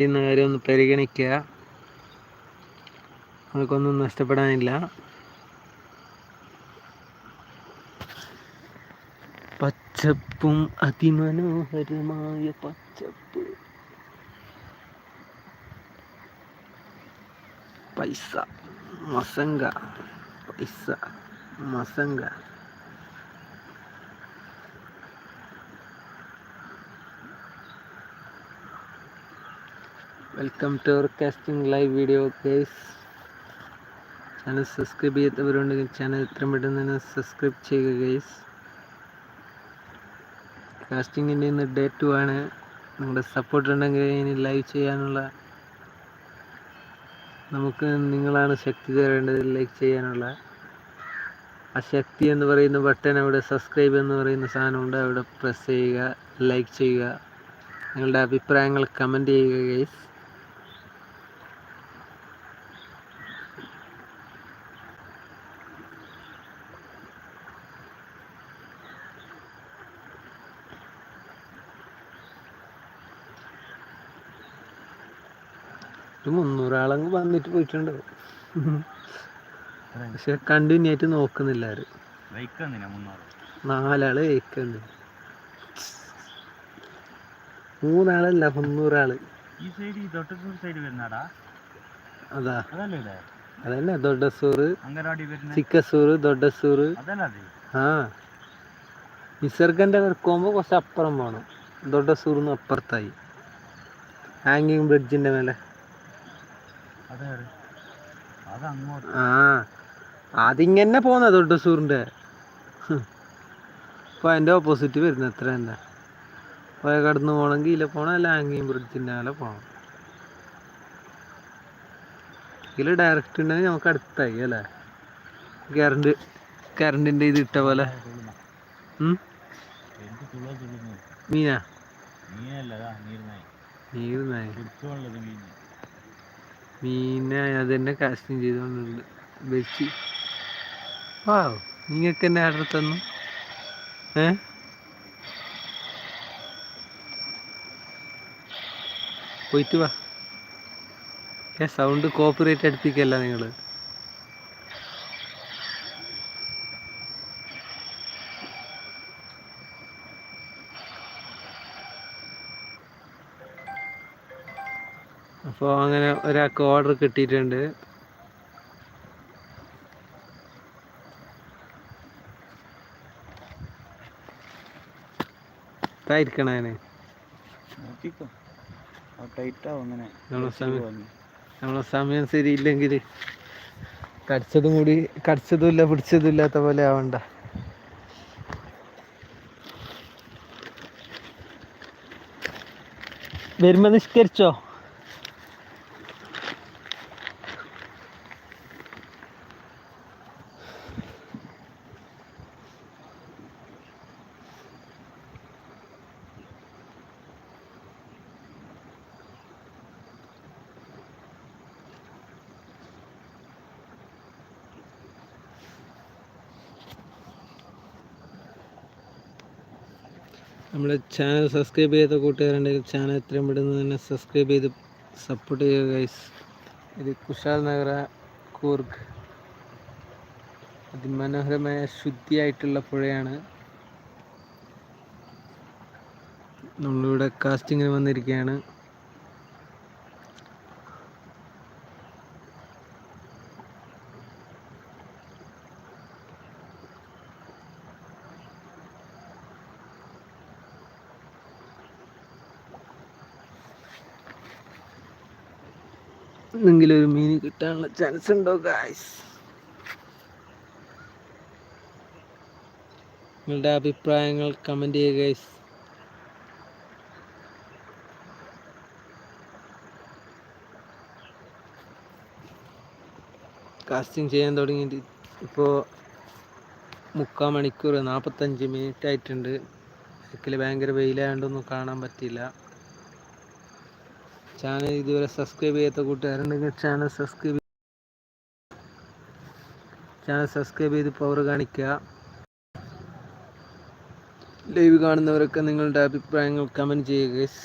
ചെയ്യുന്ന കാര്യം ഒന്ന് പരിഗണിക്കുക. നമുക്കൊന്നും നഷ്ടപ്പെടാനില്ല. പച്ചപ്പും അതിമനോഹരമായ പച്ചപ്പ്. പൈസ മസങ്ക പൈസ മസങ്ക. Welcome to our casting live video case channel subscribe ചെയ്യാത്തവരുണ്ടെങ്കിൽ ചാനൽ എത്രയും പെട്ടെന്ന് തന്നെ സബ്സ്ക്രൈബ് ചെയ്യുക ഗൈസ് കാസ്റ്റിങ്ങിന്റെ ഇന്ന് ഡേ ടു ആണ്. നിങ്ങളുടെ സപ്പോർട്ട് ഉണ്ടെങ്കിൽ ഇനി ലൈവ് ചെയ്യാനുള്ള നമുക്ക് നിങ്ങളാണ് ശക്തി തരേണ്ടത് ലൈക്ക് ചെയ്യാനുള്ള. ആ ശക്തി എന്ന് പറയുന്ന ബട്ടൺ അവിടെ സബ്സ്ക്രൈബ് എന്ന് പറയുന്ന സാധനമുണ്ട് അവിടെ പ്രസ് ചെയ്യുക ലൈക്ക് ചെയ്യുക. നിങ്ങളുടെ അഭിപ്രായങ്ങൾ കമന്റ് ചെയ്യുക ഗൈസ് ഒരു മുന്നൂറാളങ്ങ് വന്നിട്ട് പോയിട്ടുണ്ട്. പക്ഷെ കണ്ടിന്യൂ ആയിട്ട് നോക്കുന്നില്ല ആര്. നാലാൾ വെക്കുന്നുണ്ട് മൂന്നാളല്ല മുന്നൂറാൾ. അതാ. അതല്ലേ അതന്നെ വരുന്ന ചിക്കസൂറ് അത്? ആ. നിസർഗന്റെ വർക്കുമ്പോൾ കുറച്ച് അപ്പുറം പോണം. ദൊഡസൂറിന്ന് അപ്പുറത്തായി. ഹാങ്ങിങ് ബ്രിഡ്ജിന്റെ മേലെ. ആ അതിങ്ങനെ പോന്ന ദൊഡസൂറിന്റെ ഇപ്പൊ അതിന്റെ ഓപ്പോസിറ്റ് വരുന്ന എത്ര തന്നെ. പോയ കടന്ന് പോകണമെങ്കിൽ ഇതിലെ പോകണം അല്ല ഹാങ്ങിങ് ബ്രിഡ്ജിന്റെ മേലെ പോകണം ഡയറക്റ്റ് ഉണ്ടെങ്കിൽ നമുക്ക് അടുത്തായി അല്ലേ? കറണ്ട് കറണ്ടിന്റെ ഇത് ഇട്ട പോലെ. മീനാ? മീനല്ല നീർനായി. നീർനായി. മീനെ അത് കാസ്റ്റിംഗ് ചെയ്തുകൊണ്ടുണ്ട് വെച്ച് വാ നിങ്ങൾക്ക് എന്നെ ആർഡർ തന്നു? ഏ? പോയിട്ട് വാ. സൗണ്ട് കോപ്പറേറ്റ് അടുപ്പിക്കല്ല നിങ്ങൾ അപ്പോൾ അങ്ങനെ ഒരാൾക്ക് ഓർഡർ കിട്ടിയിട്ടുണ്ട്. അതിന്. നമ്മളെ സമയം നമ്മളെ സമയം ശരിയില്ലെങ്കിൽ കടിച്ചതും കൂടി കടിച്ചതും ഇല്ല പിടിച്ചതും ഇല്ലാത്ത പോലെ ആവണ്ട. വരുമ്പോ നിഷ്കരിച്ചോ? നമ്മുടെ ചാനൽ സബ്സ്ക്രൈബ് ചെയ്ത കൂട്ടുകാരുണ്ടെങ്കിൽ ചാനൽ എത്രയും പെട്ടെന്ന് തന്നെ സബ്സ്ക്രൈബ് ചെയ്ത് സപ്പോർട്ട് ചെയ്യുക ഗൈസ് ഇത് കുശാൽ നഗര കൂർഗ്. അതിമനോഹരമായ ശുദ്ധിയായിട്ടുള്ള പുഴയാണ്. നമ്മളിവിടെ കാസ്റ്റിങ്ങിന് വന്നിരിക്കുകയാണ്. എന്തെങ്കിലും ഒരു മീൻ കിട്ടാനുള്ള ചാൻസ് ഉണ്ടോ ഗായ്സ് നിങ്ങളുടെ അഭിപ്രായങ്ങൾ കമന്റ് ചെയ്യുക ഗൈസ് കാസ്റ്റിംഗ് ചെയ്യാൻ തുടങ്ങിയിട്ട് ഇപ്പോൾ മുക്കാൽ മണിക്കൂർ നാൽപ്പത്തഞ്ച് മിനിറ്റ് ആയിട്ടുണ്ട്. ബാക്കിൽ ഭയങ്കര വെയിലായതുകൊണ്ടൊന്നും കാണാൻ പറ്റിയില്ല. ചാനൽ ഇതുവരെ സബ്സ്ക്രൈബ് ചെയ്യാത്ത കൂട്ടുകാരുണ്ടെങ്കിൽ ചാനൽ സബ്സ്ക്രൈബ് ചാനൽ സബ്സ്ക്രൈബ് ചെയ്ത് പവർ കാണിക്കുക. ലൈവ് കാണുന്നവരൊക്കെ നിങ്ങളുടെ അഭിപ്രായങ്ങൾ കമന്റ് ചെയ്യുക ഗൈസ്